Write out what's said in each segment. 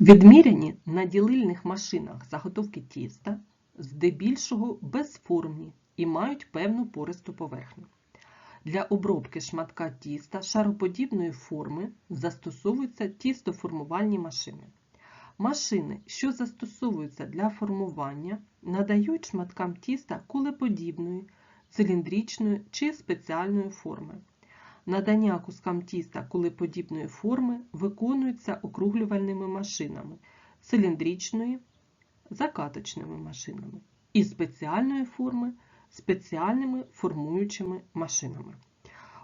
Відміряні на ділильних машинах заготовки тіста здебільшого безформні і мають певну пористу поверхню. Для обробки шматка тіста шароподібної форми застосовуються тістоформувальні машини. Машини, що застосовуються для формування, надають шматкам тіста кулеподібної, циліндричної чи спеціальної форми. Надання кускам тіста кулеподібної форми виконується округлювальними машинами циліндричної, закаточними машинами і спеціальної форми спеціальними формуючими машинами.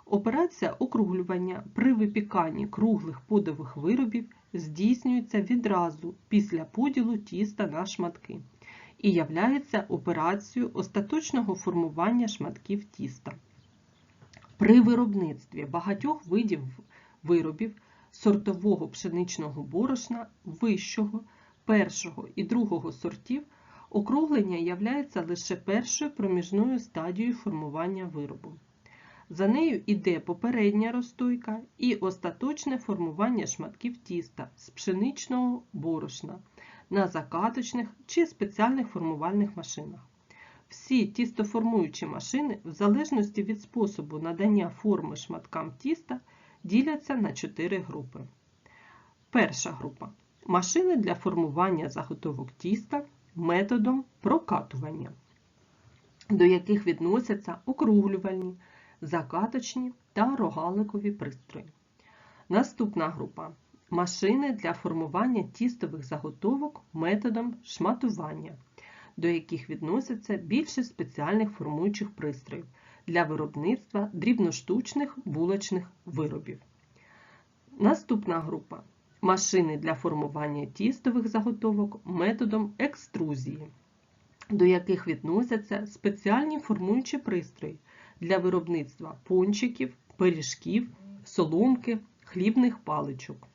Операція округлювання при випіканні круглих подових виробів здійснюється відразу після поділу тіста на шматки і являється операцією остаточного формування шматків тіста. При виробництві багатьох видів виробів сортового пшеничного борошна вищого, першого і другого сортів округлення являється лише першою проміжною стадією формування виробу. За нею йде попередня розстойка і остаточне формування шматків тіста з пшеничного борошна на закаточних чи спеціальних формувальних машинах. Всі тістоформуючі машини, в залежності від способу надання форми шматкам тіста, діляться на чотири групи. Перша група машини для формування заготовок тіста методом прокатування, до яких відносяться округлювальні, закаточні та рогаликові пристрої. Наступна група машини для формування тістових заготовок методом шматування до яких відносяться більше спеціальних формуючих пристроїв для виробництва дрібноштучних булочних виробів. Наступна група машини для формування тістових заготовок методом екструзії, до яких відносяться спеціальні формуючі пристрої для виробництва пончиків, пиріжків, соломки, хлібних паличок.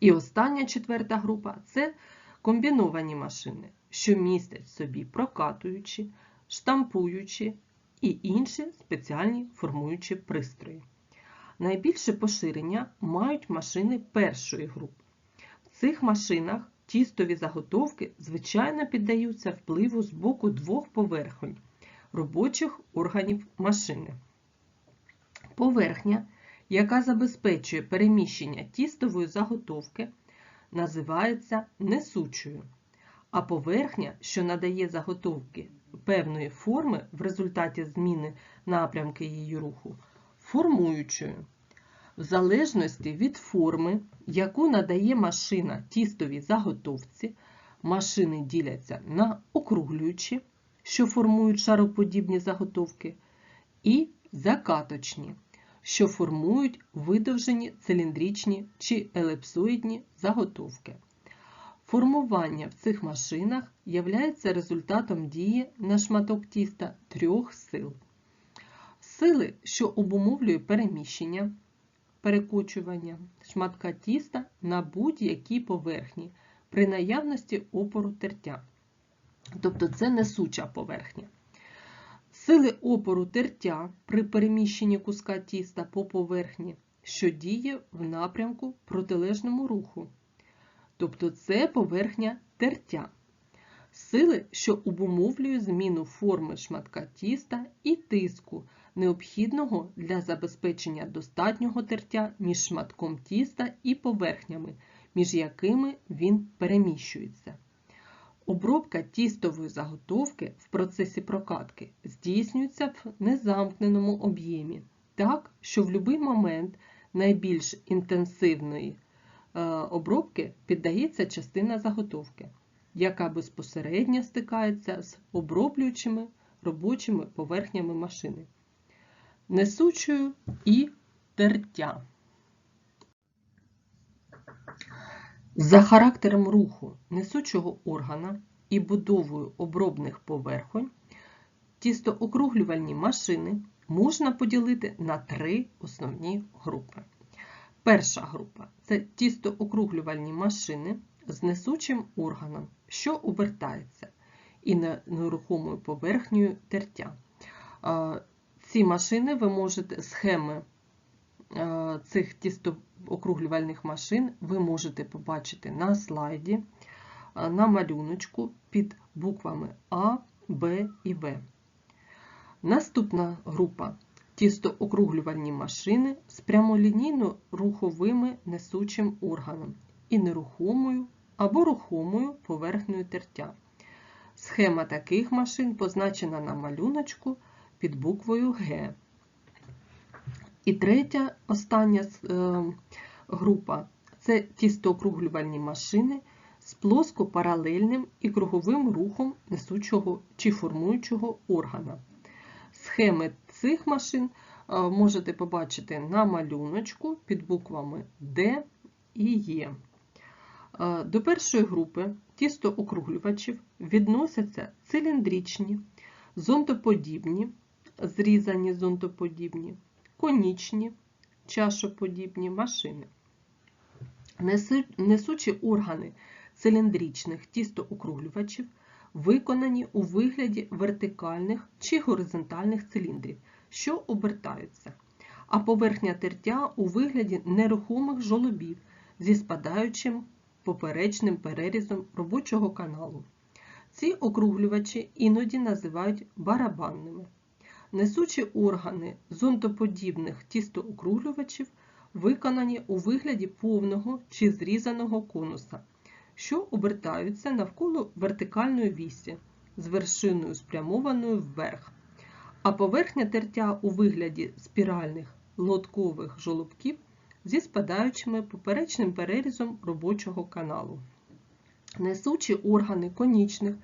І остання четверта група це комбіновані машини, що містять собі прокатуючі, штампуючі і інші спеціальні формуючі пристрої. Найбільше поширення мають машини першої групи. В цих машинах тістові заготовки звичайно піддаються впливу з боку двох поверхонь робочих органів машини. Поверхня, яка забезпечує переміщення тістової заготовки, називається несучою а поверхня, що надає заготовки певної форми в результаті зміни напрямки її руху, формуючою. В залежності від форми, яку надає машина тістовій заготовці, машини діляться на округлюючі, що формують шароподібні заготовки, і закаточні, що формують видовжені циліндричні чи елепсоїдні заготовки. Формування в цих машинах являється результатом дії на шматок тіста трьох сил. Сили, що обумовлює переміщення, перекочування шматка тіста на будь-якій поверхні при наявності опору тертя. Тобто це несуча поверхня. Сили опору тертя при переміщенні куска тіста по поверхні, що діє в напрямку протилежному руху. Тобто це поверхня тертя. Сили, що обумовлює зміну форми шматка тіста і тиску, необхідного для забезпечення достатнього тертя між шматком тіста і поверхнями, між якими він переміщується. Обробка тістової заготовки в процесі прокатки здійснюється в незамкненому об'ємі, так, що в будь-який момент найбільш інтенсивної обробки піддається частина заготовки, яка безпосередньо стикається з оброблюючими робочими поверхнями машини, несучою і тертя. За характером руху несучого органа і будовою обробних поверхонь тістоокруглювальні машини можна поділити на три основні групи. Перша група це тістоокруглювальні машини з несучим органом, що обертається, і нерухомою поверхнею тертя. Ці машини ви можете схеми цих тістоокруглювальних машин ви можете побачити на слайді, на малюночку під буквами А, Б і В. Наступна група тістоокруглювальні машини з прямолінійно-руховими несучим органом і нерухомою або рухомою поверхнею тертя. Схема таких машин позначена на малюночку під буквою Г. І третя, остання е, група це тістоокруглювальні машини з плоскопаралельним і круговим рухом несучого чи формуючого органа. Схеми цих машин е, можете побачити на малюночку під буквами Д і Е. До першої групи тістоокруглювачів відносяться циліндричні, зонтоподібні, зрізані зонтоподібні, конічні, чашоподібні машини. Несучі органи циліндричних тістоокруглювачів виконані у вигляді вертикальних чи горизонтальних циліндрів, що обертаються, а поверхня тертя у вигляді нерухомих жолобів зі спадаючим поперечним перерізом робочого каналу. Ці округлювачі іноді називають барабанними. Несучі органи зонтоподібних тістоокруглювачів виконані у вигляді повного чи зрізаного конуса, що обертаються навколо вертикальної вісі з вершиною спрямованою вверх, а поверхня тертя у вигляді спіральних лоткових жолобків зі спадаючими поперечним перерізом робочого каналу. Несучі органи конічних,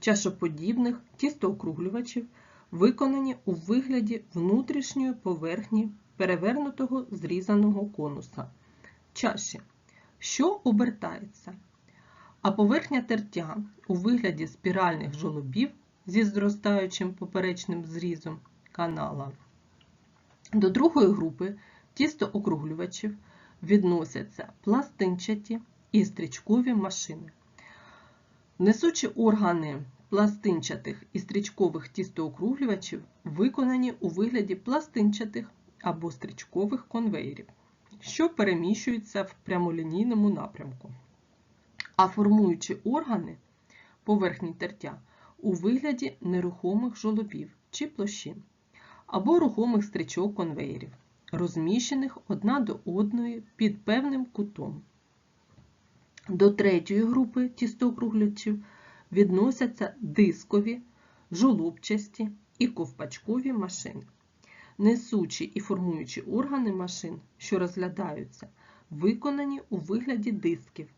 чашоподібних тістоокруглювачів виконані у вигляді внутрішньої поверхні перевернутого зрізаного конуса. Чаші, що обертається, а поверхня тертя у вигляді спіральних жолобів зі зростаючим поперечним зрізом канала. До другої групи тістоокруглювачів відносяться пластинчаті і стрічкові машини. Несучі органи пластинчатих і стрічкових тістоокруглювачів виконані у вигляді пластинчатих або стрічкових конвеєрів, що переміщуються в прямолінійному напрямку, а формуючі органи поверхні тертя у вигляді нерухомих жолобів чи площин, або рухомих стрічок конвеєрів, розміщених одна до одної під певним кутом. До третьої групи тістоокруглячів відносяться дискові, жолобчасті і ковпачкові машини. Несучі і формуючі органи машин, що розглядаються, виконані у вигляді дисків,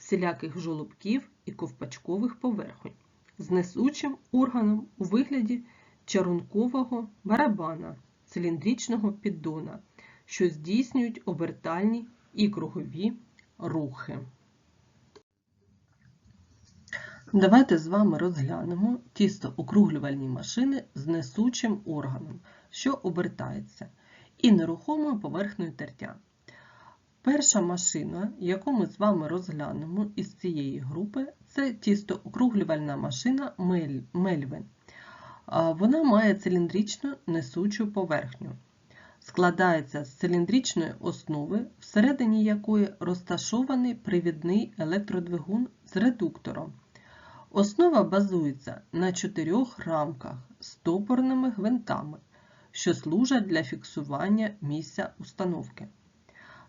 всіляких жолобків і ковпачкових поверхонь, з несучим органом у вигляді чарункового барабана, циліндричного піддона, що здійснюють обертальні і кругові рухи. Давайте з вами розглянемо тістоокруглювальні машини з несучим органом, що обертається, і нерухомою поверхнею тертя. Перша машина, яку ми з вами розглянемо із цієї групи, це тістоокруглювальна машина Мель- Мельвен. Вона має циліндричну несучу поверхню. Складається з циліндричної основи, всередині якої розташований привідний електродвигун з редуктором. Основа базується на чотирьох рамках з топорними гвинтами, що служать для фіксування місця установки.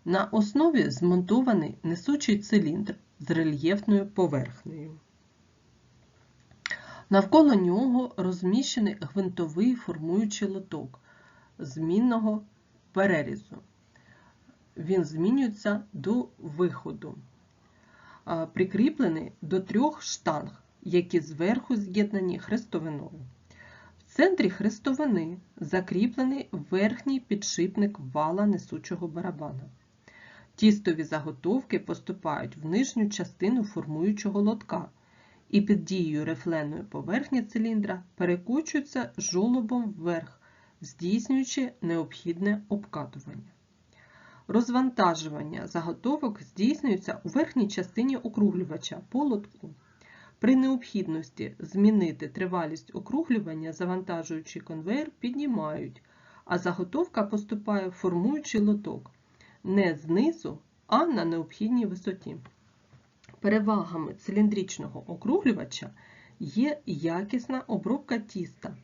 На основі змонтований несучий циліндр з рельєфною поверхнею. Навколо нього розміщений гвинтовий формуючий лоток змінного перерізу. Він змінюється до виходу, прикріплений до трьох штанг, які зверху з'єднані хрестовиною. В центрі хрестовини закріплений верхній підшипник вала несучого барабана. Тістові заготовки поступають в нижню частину формуючого лотка і під дією рифленої поверхні циліндра перекочуються жолобом вверх, здійснюючи необхідне обкатування. Розвантажування заготовок здійснюється у верхній частині округлювача по лотку. При необхідності змінити тривалість округлювання завантажуючий конвейер піднімають, а заготовка поступає в формуючий лоток не знизу, а на необхідній висоті. Перевагами циліндричного округлювача є якісна обробка тіста,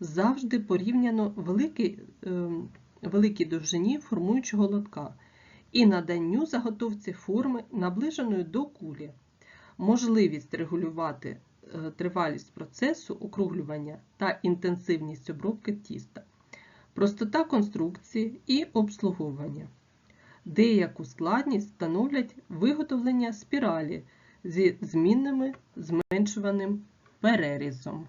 завжди порівняно великій, е, великій довжині формуючого лотка і наданню заготовці форми, наближеної до кулі, можливість регулювати е, тривалість процесу округлювання та інтенсивність обробки тіста, простота конструкції і обслуговування. Деяку складність становлять виготовлення спіралі зі змінними зменшуваним перерізом.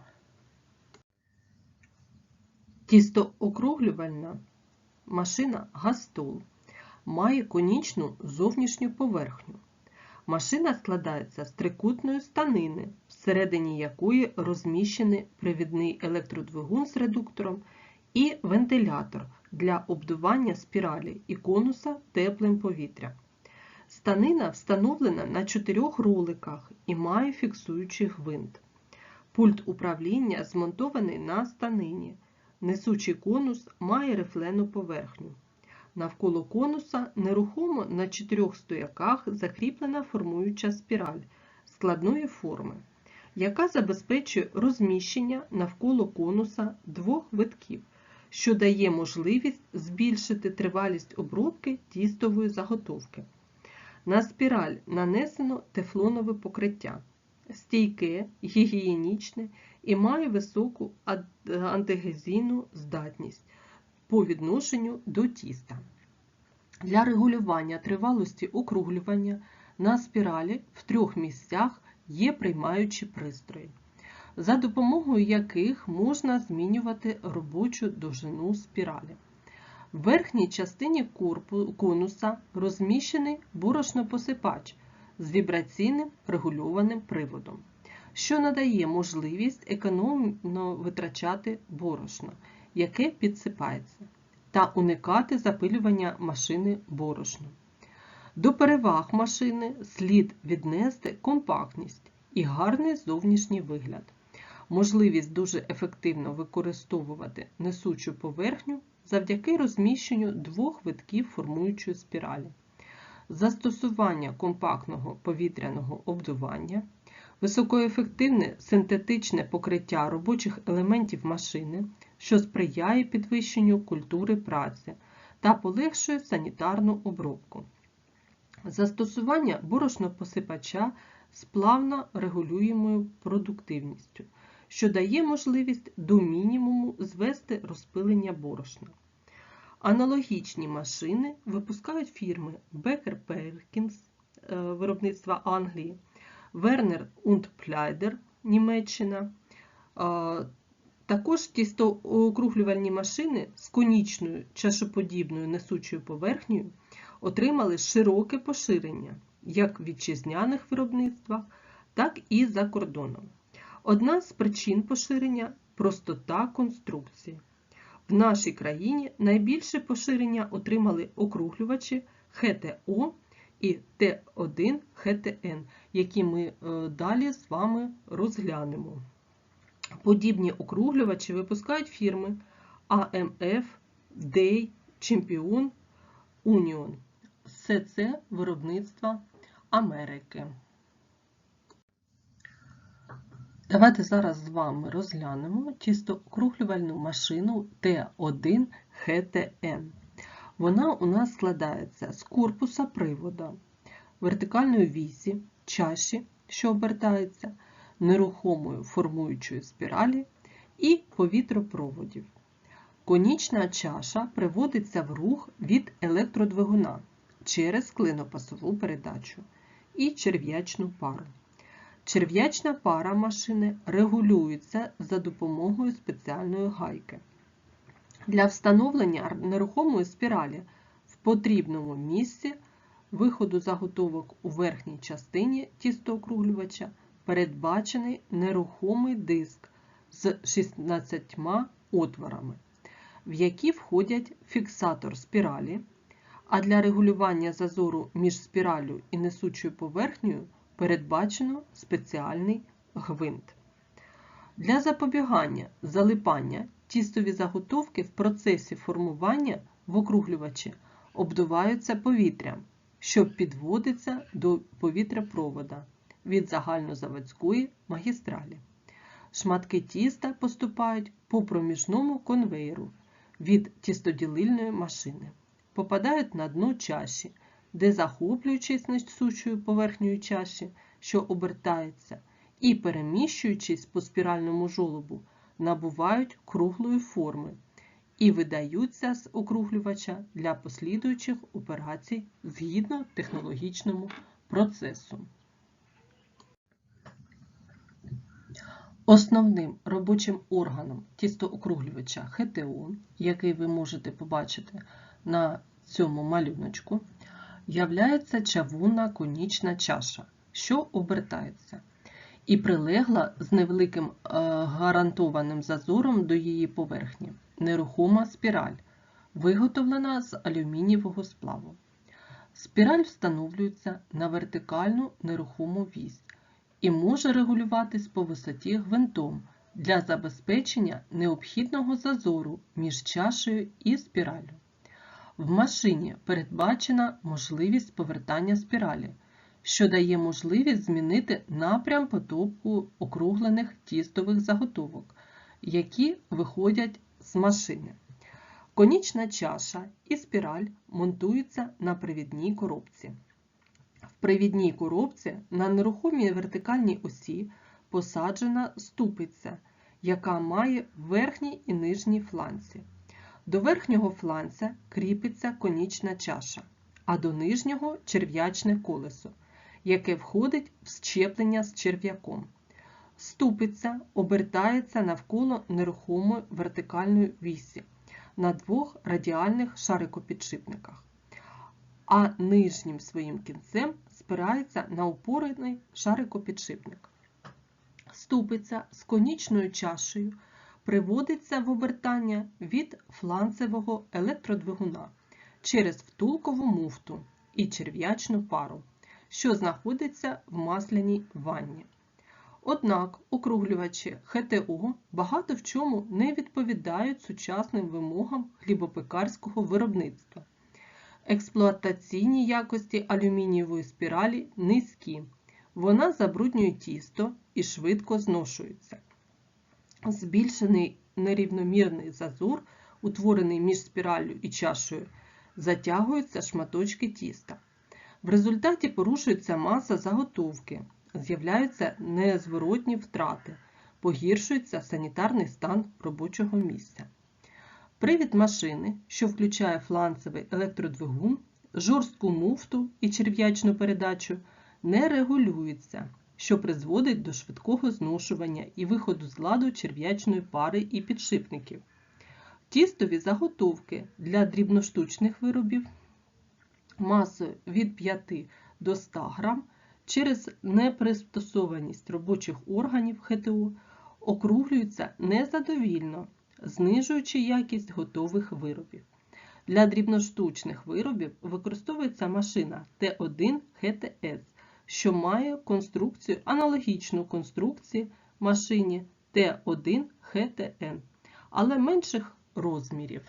Тістоокруглювальна машина Гастол має конічну зовнішню поверхню. Машина складається з трикутної станини, всередині якої розміщений привідний електродвигун з редуктором і вентилятор для обдування спіралі і конуса теплим повітрям. Станина встановлена на чотирьох роликах і має фіксуючий гвинт. Пульт управління змонтований на станині. Несучий конус має рифлену поверхню. Навколо конуса нерухомо на чотирьох стояках закріплена формуюча спіраль складної форми, яка забезпечує розміщення навколо конуса двох витків, що дає можливість збільшити тривалість обробки тістової заготовки. На спіраль нанесено тефлонове покриття, стійке, гігієнічне і має високу антигезійну здатність по відношенню до тіста. Для регулювання тривалості округлювання на спіралі в трьох місцях є приймаючі пристрої, за допомогою яких можна змінювати робочу довжину спіралі. В верхній частині конуса розміщений борошнопосипач з вібраційним регульованим приводом, що надає можливість економно витрачати борошно, яке підсипається, та уникати запилювання машини борошном. До переваг машини слід віднести компактність і гарний зовнішній вигляд, можливість дуже ефективно використовувати несучу поверхню завдяки розміщенню двох витків формуючої спіралі, застосування компактного повітряного обдування, високоефективне синтетичне покриття робочих елементів машини, що сприяє підвищенню культури праці та полегшує санітарну обробку. Застосування борошнопосипача з плавно регулюємою продуктивністю, що дає можливість до мінімуму звести розпилення борошна. Аналогічні машини випускають фірми Becker Perkins е, виробництва Англії, Werner und Pleider Німеччина. Е, також тістоокруглювальні машини з конічною чашоподібною несучою поверхнею отримали широке поширення як в вітчизняних виробництвах, так і за кордоном. Одна з причин поширення простота конструкції. В нашій країні найбільше поширення отримали округлювачі ХТО і Т1 ХТН, які ми е, далі з вами розглянемо. Подібні округлювачі випускають фірми AMF, DEY, Champion, Union. Все це виробництва Америки. Давайте зараз з вами розглянемо тістоокруглювальну машину Т1 ХТН. Вона у нас складається з корпуса привода, вертикальної вісі, чаші, що обертається, нерухомої формуючої спіралі і повітропроводів. Конічна чаша приводиться в рух від електродвигуна через клинопасову передачу і черв'ячну пару. Черв'ячна пара машини регулюється за допомогою спеціальної гайки. Для встановлення нерухомої спіралі в потрібному місці виходу заготовок у верхній частині тістоокруглювача передбачений нерухомий диск з 16 отворами, в які входять фіксатор спіралі, а для регулювання зазору між спіралю і несучою поверхнею передбачено спеціальний гвинт. Для запобігання залипання Тістові заготовки в процесі формування в округлювачі обдуваються повітрям, що підводиться до повітряпровода від загальнозаводської магістралі. Шматки тіста поступають по проміжному конвейеру від тістоділильної машини, попадають на дно чаші, де захоплюючись несучою поверхнею чаші, що обертається, і переміщуючись по спіральному жолобу, набувають круглої форми і видаються з округлювача для послідуючих операцій згідно технологічному процесу. Основним робочим органом тістоокруглювача ХТО, який ви можете побачити на цьому малюночку, являється чавунна конічна чаша, що обертається, і прилегла з невеликим е, гарантованим зазором до її поверхні нерухома спіраль, виготовлена з алюмінієвого сплаву. Спіраль встановлюється на вертикальну нерухому вісь і може регулюватись по висоті гвинтом для забезпечення необхідного зазору між чашею і спіраллю. В машині передбачена можливість повертання спіралі, що дає можливість змінити напрям потоку округлених тістових заготовок, які виходять з машини. Конічна чаша і спіраль монтуються на привідній коробці. В привідній коробці на нерухомій вертикальній осі посаджена ступиця, яка має верхній і нижній фланці. До верхнього фланця кріпиться конічна чаша, а до нижнього черв'ячне колесо, яке входить в щеплення з черв'яком. Ступиця обертається навколо нерухомої вертикальної вісі на двох радіальних шарикопідшипниках, а нижнім своїм кінцем спирається на опорений шарикопідшипник. Ступиця з конічною чашею приводиться в обертання від фланцевого електродвигуна через втулкову муфту і черв'ячну пару, що знаходиться в масляній ванні. Однак округлювачі ХТО багато в чому не відповідають сучасним вимогам хлібопекарського виробництва. Експлуатаційні якості алюмінієвої спіралі низькі. Вона забруднює тісто і швидко зношується. Збільшений нерівномірний зазор, утворений між спіраллю і чашею, затягуються шматочки тіста. В результаті порушується маса заготовки, з'являються незворотні втрати, погіршується санітарний стан робочого місця. Привід машини, що включає фланцевий електродвигун, жорстку муфту і черв'ячну передачу, не регулюється, що призводить до швидкого зношування і виходу з ладу черв'ячної пари і підшипників. Тістові заготовки для дрібноштучних виробів масою від 5 до 100 г через непристосованість робочих органів ХТО округлюються незадовільно, знижуючи якість готових виробів. Для дрібноштучних виробів використовується машина Т1 ХТС, що має конструкцію аналогічну конструкції машині Т1 ХТН, але менших розмірів.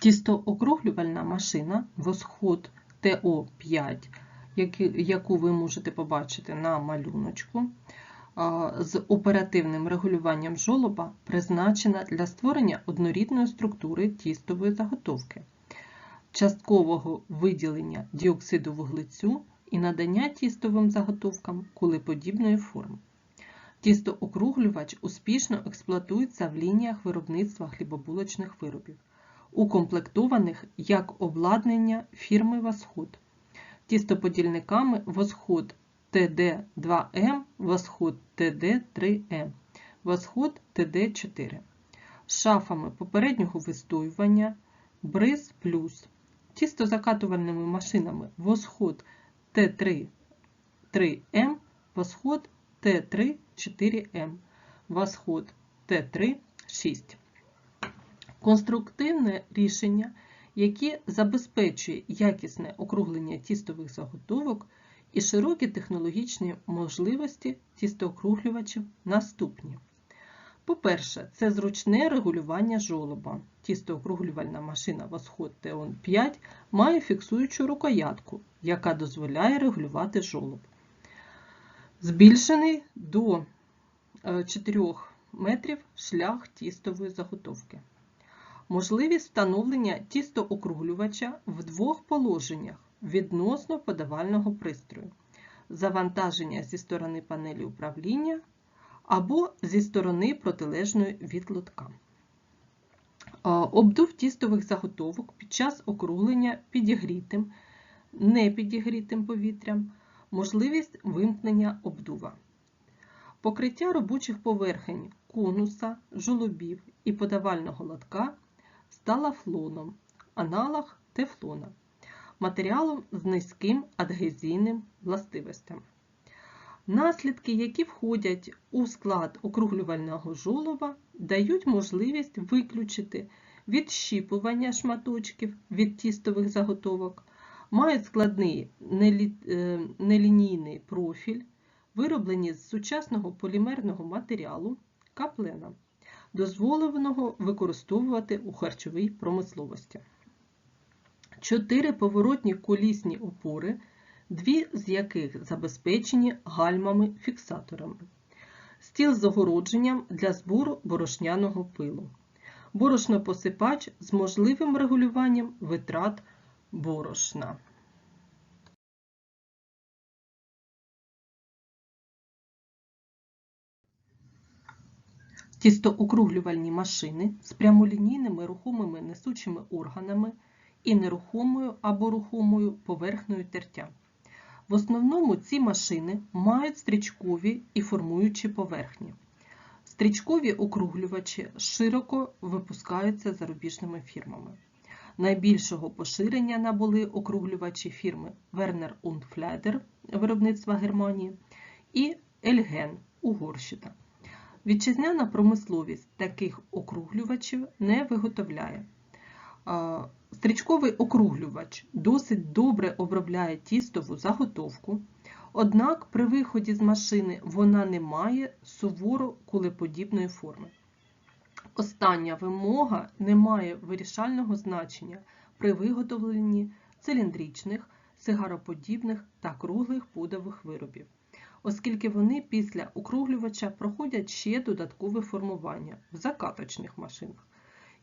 Тістоокруглювальна машина восход ТО5, яку ви можете побачити на малюночку, з оперативним регулюванням жолоба призначена для створення однорідної структури тістової заготовки, часткового виділення діоксиду вуглецю і надання тістовим заготовкам кулеподібної форми. Тістоокруглювач успішно експлуатується в лініях виробництва хлібобулочних виробів укомплектованих як обладнання фірми Восход, тістоподільниками Восход ТД2М, Восход ТД3М, Восход ТД4, шафами попереднього вистоювання Бриз плюс, тістозакатувальними машинами Восход Т3 3М, Восход Т3 4М, Восход Т3 6 конструктивне рішення, яке забезпечує якісне округлення тістових заготовок І широкі технологічні можливості тістоокруглювачів наступні. По-перше, це зручне регулювання жолоба. Тістоокруглювальна машина Восход Теон 5 має фіксуючу рукоятку, яка дозволяє регулювати жолоб. Збільшений до 4 метрів шлях тістової заготовки. Можливість встановлення тістоокруглювача в двох положеннях відносно подавального пристрою. Завантаження зі сторони панелі управління або зі сторони протилежної від лотка. Обдув тістових заготовок під час округлення підігрітим, непідігрітим повітрям, можливість вимкнення обдува. Покриття робочих поверхень конуса, жолобів і подавального лотка сталафлоном, аналог тефлона, матеріалом з низьким адгезійним властивостями. Наслідки, які входять у склад округлювального жолоба, дають можливість виключити відщіпування шматочків від тістових заготовок, мають складний нелінійний профіль, вироблені з сучасного полімерного матеріалу каплена, дозволеного використовувати у харчовій промисловості. Чотири поворотні колісні опори – дві з яких забезпечені гальмами-фіксаторами, стіл з огородженням для збору борошняного пилу, борошнопосипач з можливим регулюванням витрат борошна. Тістоокруглювальні машини з прямолінійними рухомими несучими органами і нерухомою або рухомою поверхнею тертя. В основному ці машини мають стрічкові і формуючі поверхні. Стрічкові округлювачі широко випускаються зарубіжними фірмами. Найбільшого поширення набули округлювачі фірми Werner und Fleder виробництва Германії і Elgen Угорщина. Вітчизняна промисловість таких округлювачів не виготовляє. Стрічковий округлювач досить добре обробляє тістову заготовку, однак при виході з машини вона не має суворо кулеподібної форми. Остання вимога не має вирішального значення при виготовленні циліндричних, сигароподібних та круглих подових виробів, оскільки вони після округлювача проходять ще додаткове формування в закаточних машинах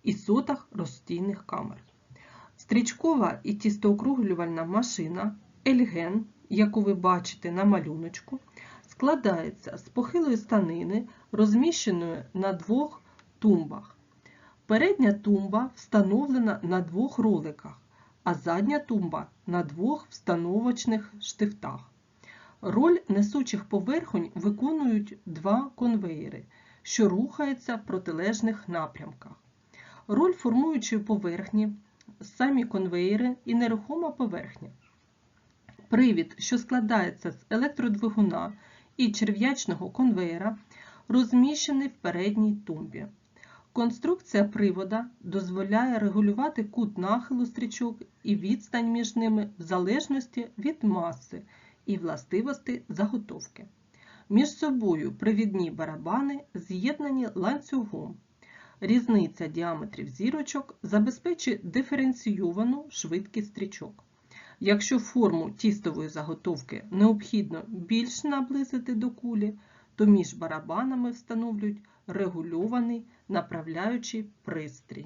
і сотах розстійних камер. Стрічкова і тістоокруглювальна машина Ельген, яку ви бачите на малюночку, складається з похилої станини, розміщеної на двох тумбах. Передня тумба встановлена на двох роликах, а задня тумба на двох встановочних штифтах. Роль несучих поверхонь виконують два конвеєри, що рухаються в протилежних напрямках. Роль формуючої поверхні самі конвеєри і нерухома поверхня. Привід, що складається з електродвигуна і черв'ячного конвеєра, розміщений в передній тумбі. Конструкція привода дозволяє регулювати кут нахилу стрічок і відстань між ними в залежності від маси і властивості заготовки. Між собою привідні барабани з'єднані ланцюгом. Різниця діаметрів зірочок забезпечує диференційовану швидкість стрічок. Якщо форму тістової заготовки необхідно більш наблизити до кулі, то між барабанами встановлюють регульований направляючий пристрій.